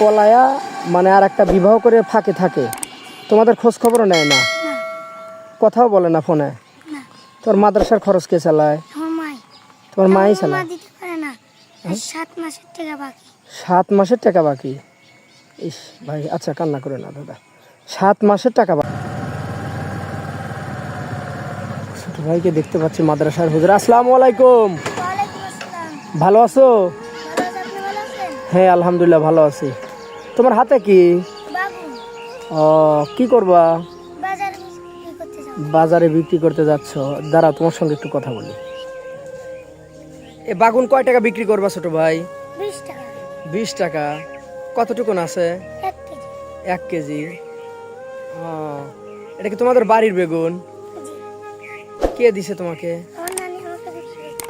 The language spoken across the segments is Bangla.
পলায়া মানে আর একটা বিবাহ করে ফাঁকে থাকে। তোমাদের খোঁজ খবরও নেয় না। কথাও বলে না ফোনে। তোর মাদ্রাসার খরচ কে চালায়? তোমার মাই চালায়? আর সাত মাসের টাকা বাকি। সাত মাসের টাকা বাকি? ইস ভাই আচ্ছা কান্না করে না দাদা। সাত মাসের টাকা বাকি ছোট ভাইকে দেখতে পাচ্ছি মাদ্রাসার হুজুর। আসসালামু আলাইকুম। ওয়ালাইকুম ভালো আছো? হ্যাঁ আলহামদুলিল্লাহ ভালো আছি। তোমার হাতে কি? ও কি করবা? বাজারে বিক্রি করতে যাচ্ছ। দাঁড়া তোমার সঙ্গে একটু কথা বলি। এ বাগুন কয় টাকা বিক্রি করবা ছোট ভাই? বিশ টাকা। বিশ টাকা। কতটুকুন আছে? এক কেজি। এটা কি তোমাদের বাড়ির বেগুন? কে দিছে তোমাকে?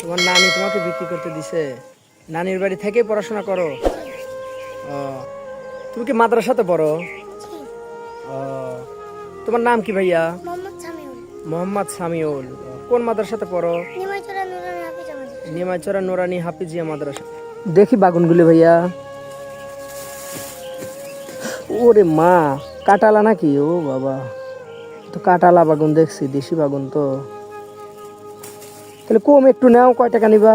তোমার নানি তোমাকে বিক্রি করতে দিছে? নানির বাড়ি থেকে পড়াশোনা করো? ও, তুমি কি মাদ্রাসাতে পড়ো? তোমার নাম কি ভাইয়া? মোহাম্মদ সামিউল। কোন মাদ্রাসাতে পড়ো? নিমাইচরা নিমাচরা নোরানি হাফিজিয়া মাদ্রাসা। দেখি বাগুনগুলি ভাইয়া। ওরে মা কাটালা নাকি? ও বাবা। তো কাটালা বাগুন দেখছি দেশি বাগুন তো। তাহলে কম একটু নাও কয় টাকা নিবা?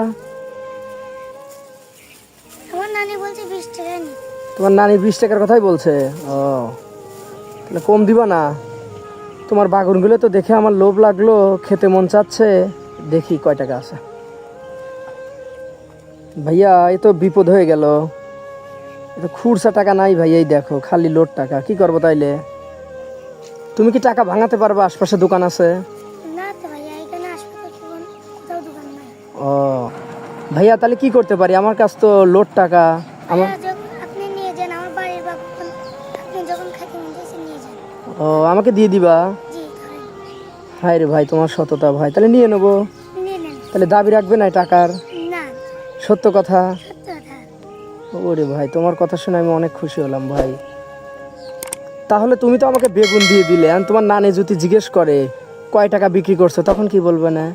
তোমার নানি বিশ টাকার কথাই বলছে। ও। তাহলে কম দিবা না। তোমার বাগুনগুলো তো দেখে আমার লোভ লাগল খেতে মন চাচ্ছে। দেখি কয় টাকা আছে। ভাইয়া এই তো বিপদ হয়ে গেল। এ তো খুরসা টাকা নাই ভাইয়া এই দেখো খালি লোড টাকা। কি করব তাইলে? তুমি কি টাকা ভাঙাতে পারবা? আশপাশে দোকান আছে? ও। ভাইয়া তাহলে কি করতে পারি? আমার কাছ তো লোড টাকা। আমার ও আমাকে দিয়ে দিবা? হাই রে ভাই তোমার সততা ভাই। তাহলে নিয়ে নেব। তাহলে দাবি রাখবে না টাকার? সত্য কথা? সত্য কথা। ওরে ভাই তোমার কথা শুনে আমি অনেক খুশি হলাম ভাই। তাহলে তুমি তো আমাকে বেগুন দিয়ে দিলে আর তোমার নানি যদি জিজ্ঞেস করে কয় টাকা বিক্রি করছ তখন কি বলবে না?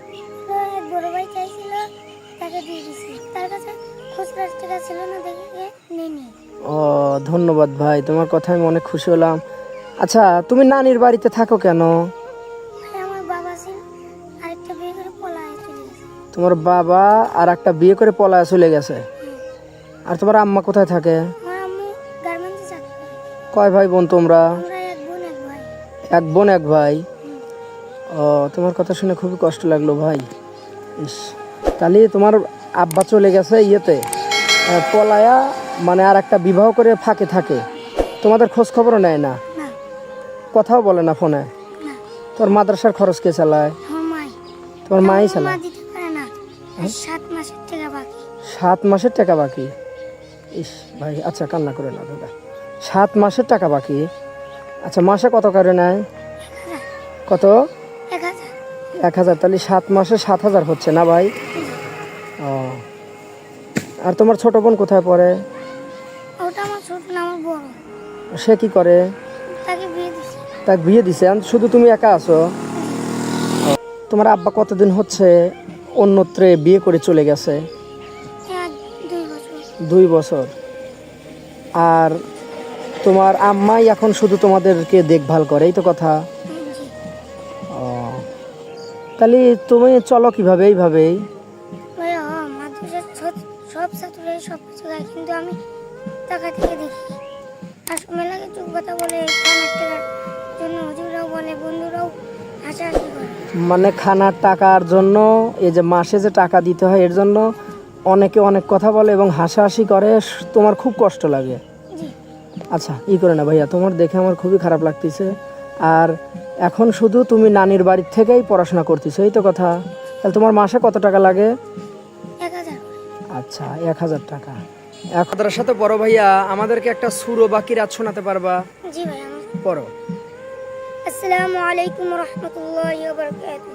ধন্যবাদ ভাই তোমার কথা আমি অনেক খুশি হলাম। আচ্ছা তুমি নানির বাড়িতে থাকো কেন? তোমার বাবা আর একটা বিয়ে করে পলায় চলে গেছে। আর তোমার আম্মা কোথায় থাকে? কয় ভাই বোন তোমরা এক বোন এক ভাই। এক বোন এক ভাই? ও তোমার কথা শুনে খুবই কষ্ট লাগল ভাই। ইস তাহলে তোমার আব্বা চলে গেছে ইয়েতে পলায়া মানে আর একটা বিবাহ করে ফাঁকে থাকে। তোমাদের খোঁজ খবরও নেয় না। কথাও বলে না ফোনে। তোর মাদ্রাসার খরচ কে চালায়? তোমার মাই চালায়? আর সাত মাসের টাকা বাকি। ইস ভাই আচ্ছা কান্না করে না দাদা সাত মাসের টাকা বাকি? আচ্ছা মাসে কত করে নেয়? কত? এক হাজার। তাহলে সাত মাসে সাত হাজার হচ্ছে না ভাই? ও। আর তোমার ছোট বোন কোথায় পড়ে? সে কি করে? তাকে বিয়ে দিছি। শুধু তুমি একা আছো? তোমার আব্বা কতদিন হচ্ছে অন্যত্রে বিয়ে করে চলে গেছে? দুই বছর। আর তোমার আম্মাই এখন শুধু তোমাদেরকে দেখভাল করে এই তো কথা? ও। তাহলে তুমি চলো কীভাবে এইভাবেই? সব সব ছাত্ররাই সব কিছু কিন্তু আমি টাকা থেকে দেখি। কথা বলে টাকার জন্য হুজুরাও বলে বন্ধুরাও হাসাহাসি করে। মানে খানার টাকার জন্য এই যে মাসে যে টাকা দিতে হয় এর জন্য অনেকে অনেক কথা বলে এবং হাসাহাসি করে তোমার খুব কষ্ট লাগে। আচ্ছা ই করে না ভাইয়া তোমার দেখে আমার খুবই খারাপ লাগতেছে। আর এখন শুধু তুমি নানির বাড়ির থেকেই পড়াশোনা করতেছো এই তো কথা। তাহলে তোমার মাসে কত টাকা লাগে? আচ্ছা এক হাজার টাকা। একদার সাথে বড় ভাইয়া আমাদেরকে একটা সুরো বাকি রাত শোনাতে পারবা? জি ভাইয়া। পড়ো। আসসালামু আলাইকুম ওয়া রাহমাতুল্লাহি ওয়া বারাকাতুহু।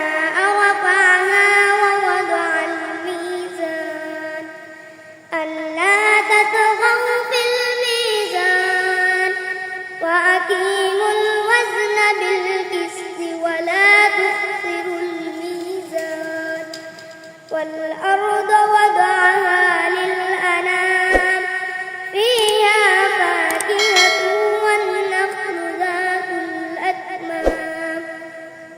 والأرض وضعها للأنام فيها فاكهة والنخل ذات الأكمام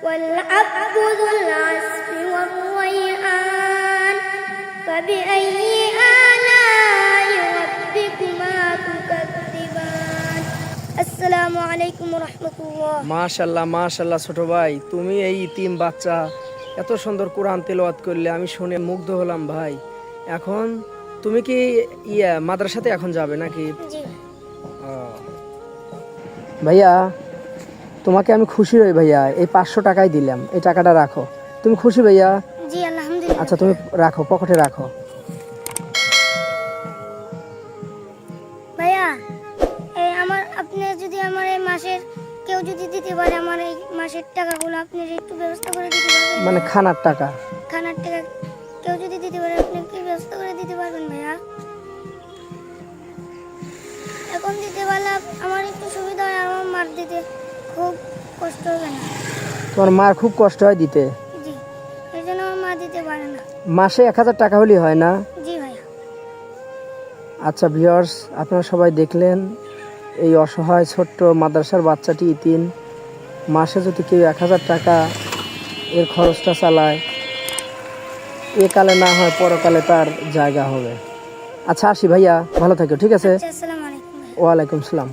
والعبد ذو العصف والريحان فبأي آلاء ربكما تكذبان السلام عليكم ورحمة الله মাশাল্লাহ মাশাল্লাহ ছোট ভাই তুমি এই ইতিম বাচ্চা এত সুন্দর কোরআন তেলোয়াত করলে আমি শুনে মুগ্ধ হলাম ভাই। এখন তুমি কি ইয়া মাদ্রাসাতে এখন যাবে নাকি? ভাইয়া তোমাকে আমি খুশি হই ভাইয়া এই পাঁচশো টাকাই দিলাম এই টাকাটা রাখো। তুমি খুশি ভাইয়া? আচ্ছা তুমি রাখো পকেটে রাখো। পারে আমার এই মাসের টাকাগুলো আপনি একটু ব্যবস্থা করে দিতে পারবেন? মানে খানার টাকা? খানার টাকা কেউ যদি দিতে পারে আপনি কি ব্যবস্থা করে দিতে পারবেন ভাইয়া? এখন দিতে পারলে আমার একটু সুবিধা হয় আমার মার দিতে খুব কষ্ট হবে না তোমার মার খুব কষ্ট হয় দিতে? জি এই জন্য আমার মা দিতে পারে না। মাসে এক হাজার টাকা হলেই হয় না? জি ভাইয়া। আচ্ছা ভিউয়ার্স আপনারা সবাই দেখলেন এই অসহায় ছোট্ট মাদ্রাসার বাচ্চাটি ইতিন। মাসে যদি কেউ এক হাজার টাকা এর খরচটা চালায় একালে কালে না হয় পরকালে তার জায়গা হবে। আচ্ছা আসি ভাইয়া ভালো থাকো ঠিক আছে? আচ্ছা ওয়ালাইকুম সালাম।